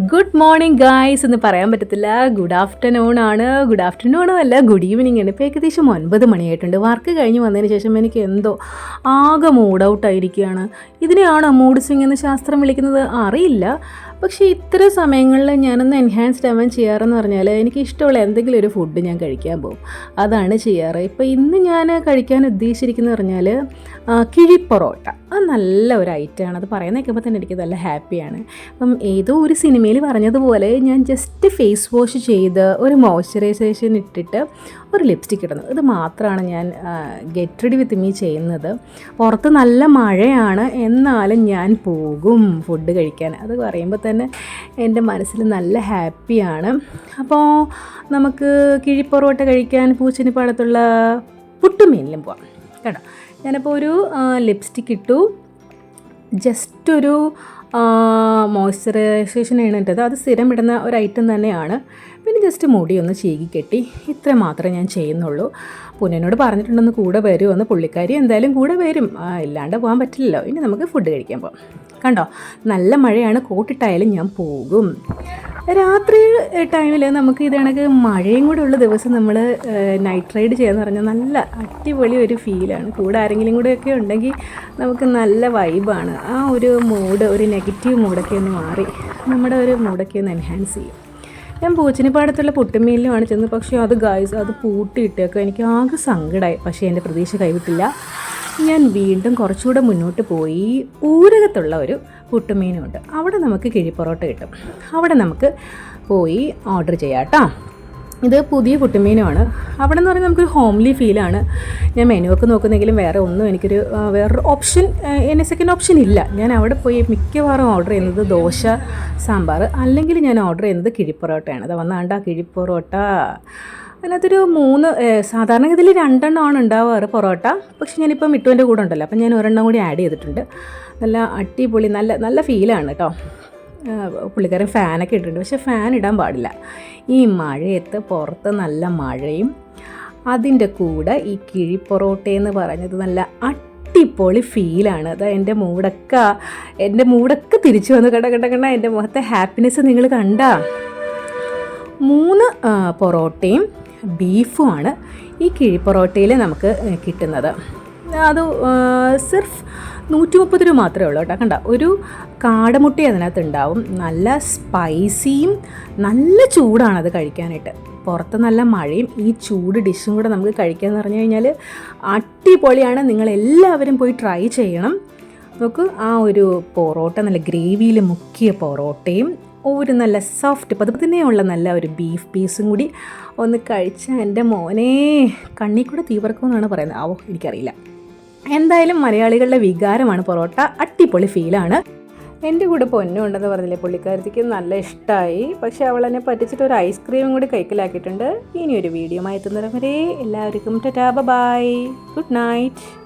Good morning guys എന്ന് പറയാൻ പറ്റത്തില്ല. ഗുഡ് ആഫ്റ്റർനൂൺ ആണ്. ഗുഡ് ആഫ്റ്റർനൂൺ അല്ല ഗുഡ് ഈവനിങ് ആണ്. ഇപ്പോൾ ഏകദേശം ഒൻപത് മണിയായിട്ടുണ്ട്. വർക്ക് കഴിഞ്ഞ് വന്നതിന് ശേഷം എനിക്ക് എന്തോ ആകെ മൂഡ് ഔട്ട് ആയിരിക്കുകയാണ്. ഇതിനെയാണോ മൂഡ് സ്വിങ് എന്ന് ശാസ്ത്രം വിളിക്കുന്നത്? അറിയില്ല. പക്ഷേ ഇത്തരം സമയങ്ങളിൽ ഞാനൊന്ന് എൻഹാൻസ്ഡ് ആവാൻ ചെയ്യാറെന്ന് പറഞ്ഞാൽ എനിക്ക് ഇഷ്ടമുള്ള എന്തെങ്കിലും ഒരു ഫുഡ് ഞാൻ കഴിക്കാൻ പോകും. അതാണ് ചെയ്യാറ്. ഇപ്പോൾ ഇന്ന് ഞാൻ കഴിക്കാൻ ഉദ്ദേശിച്ചിരിക്കുന്നത് പറഞ്ഞാൽ കിഴി പൊറോട്ട. അത് നല്ല ഒരു ഐറ്റമാണ്. അത് പറയുന്ന കേൾക്കുമ്പോൾ തന്നെ എനിക്ക് നല്ല ഹാപ്പിയാണ്. അപ്പം ഏതോ ഒരു സിനിമയിൽ പറഞ്ഞതുപോലെ ഞാൻ ജസ്റ്റ് ഫേസ് വാഷ് ചെയ്ത് ഒരു മോയ്സ്ചറൈസേഷൻ ഇട്ടിട്ട് ഒരു ലിപ്സ്റ്റിക് ഇടുന്നു. ഇത് മാത്രമാണ് ഞാൻ ഗെറ്റ് റെഡി വിത്ത് മീ ചെയ്യുന്നത്. പുറത്ത് നല്ല മഴയാണ് എന്നാലും ഞാൻ പോകും ഫുഡ് കഴിക്കാൻ. അത് പറയുമ്പോൾ തന്നെ എന്റെ മനസ്സിൽ നല്ല ഹാപ്പിയാണ്. അപ്പോൾ നമുക്ക് കിഴിപ്പൊറോട്ട കഴിക്കാൻ പൂച്ചനിപ്പാടത്തുള്ള പുട്ടുമീനിലും പോവാം. കേട്ടോ. ഞാനപ്പോൾ ഒരു ലിപ്സ്റ്റിക് ഇട്ടു. ജസ്റ്റ് ഒരു മോയ്സ്ചറൈസേഷൻ ആണ് ഇട്ടത്. അത് സ്ഥിരം ഇടുന്ന ഒരു ഐറ്റം തന്നെയാണ്. പിന്നെ ജസ്റ്റ് മുടി ഒന്ന് ചീകി കെട്ടി. ഇത്ര മാത്രമേ ഞാൻ ചെയ്യുന്നുള്ളൂ. പുനനോട് പറഞ്ഞിട്ടുണ്ടെന്ന് കൂടെ വരുമെന്ന് പുള്ളിക്കാരി എന്തായാലും കൂടെ വരും. ഇല്ലാണ്ട് പോകാൻ പറ്റില്ലല്ലോ. ഇനി നമുക്ക് ഫുഡ് കഴിക്കാൻ പോകാം കണ്ടോ? നല്ല മഴയാണ്. കോട്ടിട്ടായാലും ഞാൻ പോകും. രാത്രി ടൈമിൽ നമുക്ക് ഇത് കണക്ക് മഴയും കൂടെ ഉള്ള ദിവസം നമ്മൾ നൈറ്റ് റൈഡ് ചെയ്യാന്ന് പറഞ്ഞാൽ നല്ല അടിപൊളി ഒരു ഫീലാണ് കൂടെ ആരെങ്കിലും കൂടെ ഒക്കെ ഉണ്ടെങ്കിൽ നമുക്ക് നല്ല വൈബാണ് ആ ഒരു മൂഡ് ഒരു നെഗറ്റീവ് മൂഡൊക്കെ ഒന്ന് മാറി നമ്മുടെ ഒരു മൂഡൊക്കെ ഒന്ന് എൻഹാൻസ് ചെയ്യും. ഞാൻ പൂച്ചനിപ്പാടത്തുള്ള പുട്ടുമീലിനുമാണ് ചെന്നത്. പക്ഷേ അത് ഗായ്സ് അത് പൂട്ടിയിട്ടേക്കും. എനിക്ക് ആകെ സങ്കടമായി പക്ഷേ എന്റെ പ്രതീക്ഷ കൈവിട്ടില്ല. ഞാൻ വീണ്ടും കുറച്ചുകൂടെ മുന്നോട്ട് പോയി. ഊരകത്തുള്ള ഒരു പുട്ടുമീനുണ്ട്. അവിടെ നമുക്ക് കിഴിപ്പൊറോട്ട കിട്ടും. അവിടെ നമുക്ക് പോയി ഓർഡർ ചെയ്യാം കേട്ടോ. ഇത് പുതിയ പുട്ടുമീനുമാണ്. അവിടെ എന്ന് പറയുന്നത് നമുക്കൊരു ഹോംലി ഫീലാണ് ഞാൻ മെനു ഒക്കെ നോക്കുന്നെങ്കിലും വേറെ ഒന്നും എനിക്കൊരു വേറൊരു ഓപ്ഷൻ എന്നെ സെക്കൻഡ് ഓപ്ഷൻ ഇല്ല. ഞാൻ അവിടെ പോയി മിക്കവാറും ഓർഡർ ചെയ്യുന്നത് ദോശ സാമ്പാർ. അല്ലെങ്കിൽ ഞാൻ ഓർഡർ ചെയ്യുന്നത് കിഴിപ്പൊറോട്ടയാണ് അത് വന്നാണ്ട കിഴിപ്പൊറോട്ട അതിനകത്തൊരു മൂന്ന് ഏഹ്, സാധാരണഗതിയിൽ രണ്ടെണ്ണമാണ് ഉണ്ടാവാറ് പൊറോട്ട. പക്ഷെ ഞാനിപ്പോൾ മിട്ടുവിന്റെ കൂടെ ഉണ്ടല്ലോ അപ്പം ഞാൻ ഒരെണ്ണം കൂടി ആഡ് ചെയ്തിട്ടുണ്ട്. നല്ല അടിപൊളി നല്ല നല്ല ഫീലാണ് കേട്ടോ. പുള്ളിക്കാരൻ ഫാനൊക്കെ ഇട്ടിട്ടുണ്ട് പക്ഷേ ഫാൻ ഇടാൻ പാടില്ല. ഈ മഴയത്ത് പുറത്ത് നല്ല മഴയും അതിന്റെ കൂടെ ഈ കിഴി പൊറോട്ടയെന്ന് പറഞ്ഞത് നല്ല അടിപൊളി ഫീലാണ് അത് എന്റെ മൂടൊക്കെ എന്റെ മൂടൊക്കെ തിരിച്ചു വന്നു. കണ്ട കണ്ട കണ്ട എന്റെ മുഖത്തെ ഹാപ്പിനെസ് നിങ്ങൾ കണ്ട? മൂന്ന് പൊറോട്ടയും ബീഫുമാണ് ഈ കിഴി പൊറോട്ടയിൽ നമുക്ക് കിട്ടുന്നത്. അത് സിർഫ് നൂറ്റി മുപ്പത് രൂപ മാത്രമേ ഉള്ളൂ കേട്ടോ. കണ്ട? ഒരു കാടമുട്ടി അതിനകത്ത് ഉണ്ടാവും നല്ല സ്പൈസിയും നല്ല ചൂടാണ് അത് കഴിക്കാനായിട്ട്. പുറത്ത് നല്ല മഴയും ഈ ചൂട് ഡിഷും കൂടെ നമുക്ക് കഴിക്കാമെന്ന് പറഞ്ഞു കഴിഞ്ഞാൽ അടിപൊളിയാണ്. നിങ്ങൾ എല്ലാവരും പോയി ട്രൈ ചെയ്യണം. നമുക്ക് ആ ഒരു പൊറോട്ട നല്ല ഗ്രേവിയിൽ മുക്കിയ പൊറോട്ടയും ഒരു നല്ല സോഫ്റ്റ് പതുപതിനെയുള്ള നല്ല ഒരു ബീഫ് പീസും കൂടി ഒന്ന് കഴിച്ച എന്റെ മോനെ കണ്ണി കൂടെ തീവർക്കുമെന്നാണ് പറയുന്നത്. ആവോ എനിക്കറിയില്ല. എന്തായാലും മലയാളികളുടെ വികാരമാണ് പൊറോട്ട. അടിപൊളി ഫീലാണ് എന്റെ കൂടെ പൊന്നുണ്ടെന്ന് പറഞ്ഞില്ലേ പുള്ളിക്കാരത്തിക്ക് നല്ല ഇഷ്ടമായി പക്ഷെ അവൾ എന്നെ പറ്റിച്ചിട്ട് ഒരു ഐസ്ക്രീമും കൂടി കൈക്കലാക്കിയിട്ടുണ്ട് ഇനി ഒരു വീഡിയോ എത്തുന്നവരെ എല്ലാവർക്കും ടാ ബൈ ഗുഡ് നൈറ്റ്